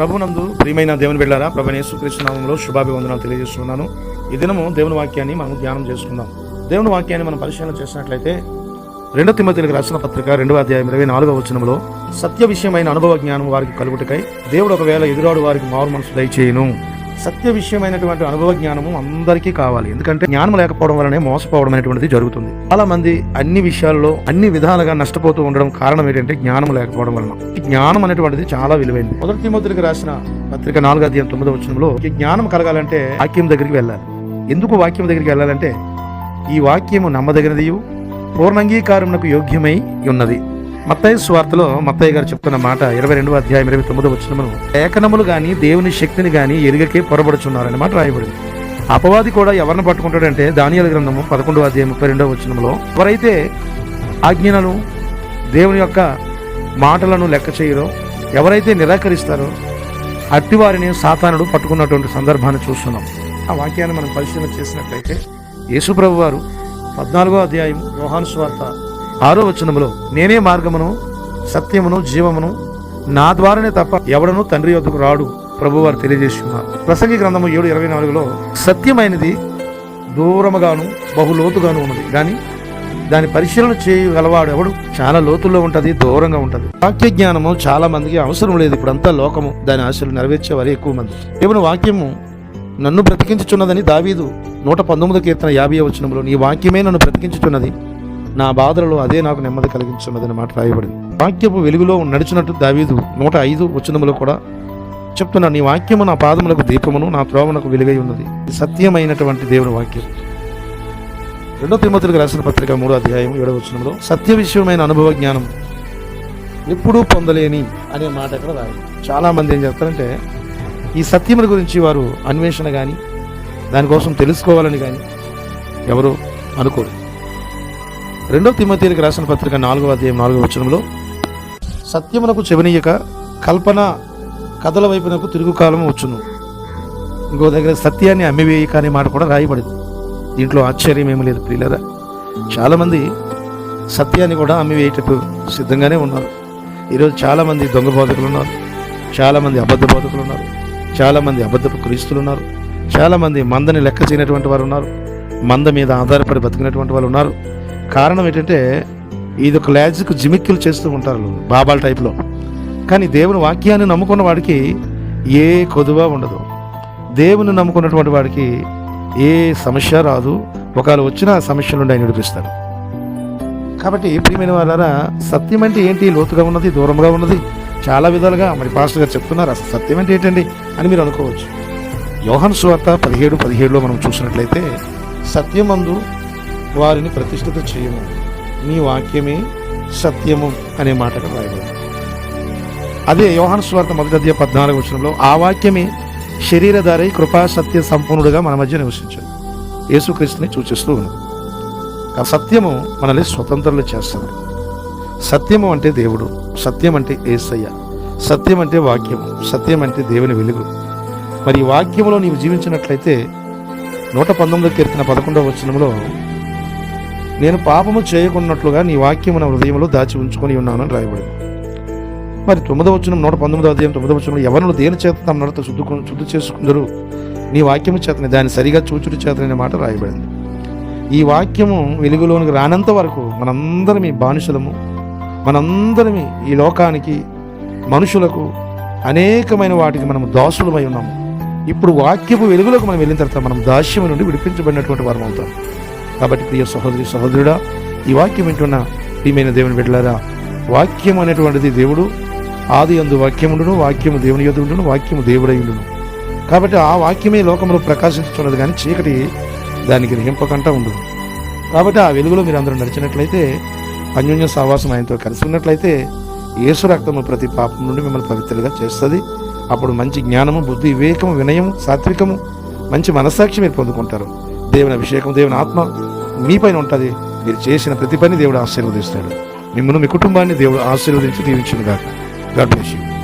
ప్రభునందు ప్రియమైన దేవుని వెళ్ళారా ప్రభు యేసుక్రీస్తు నామంలో శుభాభివందనాలు తెలియజేస్తున్నాను. ఈ దినము దేవుని వాక్యాన్ని మనం ధ్యానం చేసుకుందాం. దేవుని వాక్యాన్ని మనం పరిశీలన చేసినట్లయితే రెండో తిమ్మతిలకు రాసిన పత్రిక రెండవ అధ్యాయం ఇరవై నాలుగవ వచనంలో సత్య విషయమైన అనుభవ జ్ఞానం వారికి కలుగుటకై దేవుడు ఒకవేళ ఎదురాడు వారికి మారు మనసు దయచేయను. సత్య విషయమైనటువంటి అనుభవ జ్ఞానము అందరికీ కావాలి. ఎందుకంటే జ్ఞానం లేకపోవడం వల్లనే మోసపోవడం అనేటువంటిది జరుగుతుంది. చాలా మంది అన్ని విషయాల్లో అన్ని విధాలుగా నష్టపోతూ ఉండడం కారణం ఏంటంటే జ్ఞానం లేకపోవడం వలన. జ్ఞానం అనేటువంటిది చాలా విలువైంది మొదటి మొదటికి రాసిన పత్రిక నాలుగు అధ్యాయం తొమ్మిదో వచ్చినంలో ఈ జ్ఞానం కలగాలంటే వాక్యం దగ్గరికి వెళ్ళాలి. ఎందుకు వాక్యం దగ్గరికి వెళ్ళాలంటే ఈ వాక్యము నమ్మదగినదియు పూర్ణంగీకారమునకు యోగ్యమై ఉన్నది. మత్తయ్య స్వార్థలో మత్తయ్య గారు చెప్తున్న మాట ఇరవై రెండవ అధ్యాయం ఇరవై తొమ్మిదో వచ్చినమును లేఖనములు గాని దేవుని శక్తిని గాని ఎరుగకే పొరబడుచున్నారని మాట రాయబడింది. అపవాది కూడా ఎవరిని పట్టుకుంటాడంటే దానియాల గ్రంథము పదకొండవ అధ్యాయం ముప్పై రెండవ వచ్చినములో ఎవరైతే ఆజ్ఞలను దేవుని యొక్క మాటలను లెక్క చేయరో ఎవరైతే నిరాకరిస్తారో అట్టివారిని సాతానుడు పట్టుకున్నటువంటి సందర్భాన్ని చూస్తున్నాం. ఆ వాక్యాన్ని మనం పరిశీలన చేసినట్లయితే యేసుప్రభు వారు పద్నాలుగో అధ్యాయం యోహాను స్వార్త ఆరో వచనములో నేనే మార్గమును సత్యమును జీవమును నా ద్వారానే తప్ప ఎవడను తండ్రి యొక్కకు రాడు ప్రభువారు తెలియజేస్తున్నారు. ప్రసంగి గ్రంథము ఏడు ఇరవై నాలుగులో సత్యమైనది దూరముగాను బహులోతుగాను ఉన్నది. కానీ దాని పరిశీలన చేయగలవాడు ఎవడు? చాలా లోతుల్లో ఉంటది దూరంగా ఉంటది. వాక్య జ్ఞానము చాలా మందికి అవసరం లేదు. ఇప్పుడంతా లోకము దాని ఆశలు నెరవేర్చే వారు ఎక్కువ మంది. ఇప్పుడు వాక్యము నన్ను బ్రతికించుచున్నదని దావీదు నూట పంతొమ్మిది కీర్తన యాభై వచనంలో నీ వాక్యమే నన్ను బ్రతికించుచున్నది. నా బాధలలో అదే నాకు నెమ్మది కలిగించున్నదని మాట రాయబడింది. వాక్యపు వెలుగులో నడిచినట్టు దావీదు నూట ఐదు వచనములో కూడా చెప్తున్నా నీ వాక్యము నా పాదములకు దీపమును నా త్రోవనకు వెలుగై ఉన్నది. ఇది సత్యమైనటువంటి దేవుని వాక్యం. రెండో తిమ్మతులకు రాసిన పత్రిక మూడో అధ్యాయం ఏడవ వచనంలో సత్య విషయమైన అనుభవ జ్ఞానం ఎప్పుడూ పొందలేని అనే మాట ఇక్కడ రాయి చాలా మంది ఏం చెప్తారంటే ఈ సత్యముల గురించి వారు అన్వేషణ కానీ దానికోసం తెలుసుకోవాలని కానీ ఎవరు అనుకోరు. రెండో తిమ్మతీలకు రాసిన పత్రిక నాలుగవ అధ్యాయం నాలుగవ వచనంలో సత్యమునకు చెవినీయక కల్పన కథల వైపునకు తిరుగు కాలం వచ్చును. ఇంకో దగ్గర సత్యాన్ని అమ్మివేయక అనే మాట కూడా రాయబడింది. దీంట్లో ఆశ్చర్యం ఏమీ లేదు ప్రియులరా. చాలామంది సత్యాన్ని కూడా అమ్మివేయటకు సిద్ధంగానే ఉన్నారు. ఈరోజు చాలామంది దొంగ బోధకులు ఉన్నారు. చాలామంది అబద్ధ బోధకులు ఉన్నారు. చాలామంది అబద్ధపు క్రీస్తులు ఉన్నారు. చాలామంది మందని లెక్క చేయనటువంటి వారు ఉన్నారు. మంద మీద ఆధారపడి బతికినటువంటి వాళ్ళు ఉన్నారు. కారణం ఏంటంటే ఇది ఒక లాజిక్ జిమిక్కులు చేస్తూ ఉంటారు బాబాల టైప్లో కానీ దేవుని వాక్యాన్ని నమ్ముకున్న వాడికి ఏ కొదువ ఉండదు. దేవుని నమ్ముకున్నటువంటి వాడికి ఏ సమస్య రాదు. ఒకవేళ వచ్చిన సమస్య నుండి ఆయన విడిపిస్తాడు. కాబట్టి ప్రియమైన వాళ్ళారా సత్యం అంటే ఏంటి? లోతుగా ఉన్నది దూరంగా ఉన్నది? చాలా విధాలుగా మరి పాస్టర్ గారు చెప్తున్నారు. అసలు సత్యం అంటే ఏంటండి అని మీరు అనుకోవచ్చు. యోహన్ సువార్త పదిహేడు పదిహేడులో మనం చూసినట్లయితే సత్యమందు వారిని ప్రతిష్ఠిత చేయము. నీ వాక్యమే సత్యము అనే మాట రాయబడింది అదే యోహాను స్వార్థ మొదటి పద్నాలుగు వచనంలో ఆ వాక్యమే శరీరధారి కృపా సత్య సంపూర్ణుడుగా మన మధ్య నివసించాడు యేసుక్రీస్తుని సూచిస్తూ ఉంది. ఆ సత్యము మనల్ని స్వతంత్రులు చేస్తుంది. సత్యము అంటే దేవుడు సత్యం అంటే ఏసయ్య సత్యం అంటే వాక్యం సత్యం అంటే దేవుని వెలుగు. మరి ఈ వాక్యములో నీవు జీవించినట్లయితే నూట పంతొమ్మిది కీర్తన పదకొండవ వచనంలో నేను పాపము చేయకున్నట్లుగా నీ వాక్యము నా హృదయంలో దాచి ఉంచుకొని ఉన్నానని రాయబడింది. మరి తొమ్మిదవ వచనం నూట పంతొమ్మిదవ అధ్యాయం తొమ్మిదవ వచ్చిన ఎవరు దేని చేత తమ నడత శుద్ధి శుద్ధి చేసుకుందరు? నీ వాక్యము చేతని దాన్ని సరిగా చూచుడు చేతననే మాట రాయబడింది. ఈ వాక్యము వెలుగులోనికి రానంత వరకు మనందరమి బానిసలము. మనందరమి ఈ లోకానికి మనుషులకు అనేకమైన వాటికి మనం దాసులమై ఉన్నాము. ఇప్పుడు వాక్యపు వెలుగులోకి మనం వెళ్ళిన తర్వాత మనం దాస్యం నుండి విడిపించబడినటువంటి వారం అవుతాం కాబట్టి ప్రియ సహోదరి సహోదరుడా ఈ వాక్యం వింటున్న ప్రియమైన దేవుని బిడ్డలారా వాక్యం అనేటువంటిది దేవుడు ఆది అందు వాక్యముండును వాక్యము దేవుని యొద్ ఉండును వాక్యము దేవుడై ఉండును. కాబట్టి ఆ వాక్యమే లోకంలో ప్రకాశించుతున్నది కానీ చీకటి దానికి నింపకుండా ఉండును. కాబట్టి ఆ వెలుగులో మీరు అందరూ నడిచినట్లయితే అన్యోన్య సహవాసం ఆయనతో కలిసి ఉన్నట్లయితే యేసు రక్తము ప్రతి పాపం నుండి మిమ్మల్ని పవిత్రగా చేస్తుంది. అప్పుడు మంచి జ్ఞానము బుద్ధి వివేకము వినయము సాత్వికము మంచి మనస్సాక్షి మీరు పొందుకుంటారు. దేవుని అభిషేకం దేవుని ఆత్మ మీపైన ఉంటుంది. మీరు చేసిన ప్రతి పని దేవుడు ఆశీర్వదిస్తాడు. మిమ్మల్ని మీ కుటుంబాన్ని దేవుడు ఆశీర్వదించి దీవించునుగా గాడ్ బ్లెస్ యూ